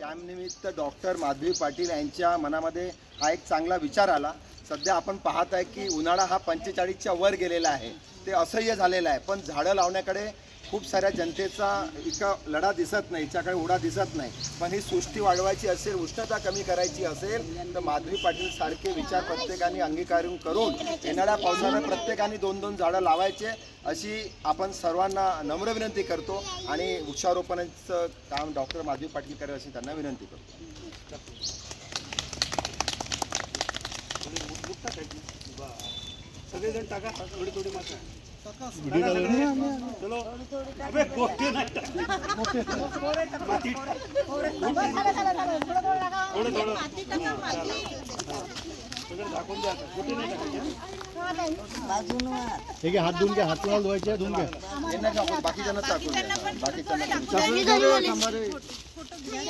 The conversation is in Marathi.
त्यानिमित्त डॉक्टर माधवी पाटील यांच्या मनामध्ये हा एक चांगला विचार आला. सध्या आपण पाहत आहे की उन्हाळा हा पंचेचाळीसच्या वर गेलेला आहे. ते असह्य झालेलं आहे. पण झाडं लावण्याकडे खूप साऱ्या जनतेचा इतका लढा दिसत नाही हिच्याकडे ओढा दिसत नाही. पण ही सृष्टी वाढवायची असेल उष्णता कमी करायची असेल तर माधवी पाटील सारखे विचार प्रत्येकाने अंगीकारून करून येणाऱ्या पावसाळ्यात प्रत्येकाने दोन दोन झाडं लावायचे अशी आपण सर्वांना नम्र विनंती करतो आणि वृक्षारोपणाचं काम डॉक्टर माधवी पाटील करेल अशी त्यांना विनंती करतो. सगळेजण टाका थोडी थोडी मात्र. चलो अबे गोटे नाही टाक. माती थोडं थोडं सगळं दाखवून द्या गोटे नाही टाकायचे. ठीक आहे हात धुवून घ्या हात लावून धुवायचे धुवून घ्या यांना टाकून बाकीच्यांना टाकून द्या. बाकीच्यांना टाकून द्या.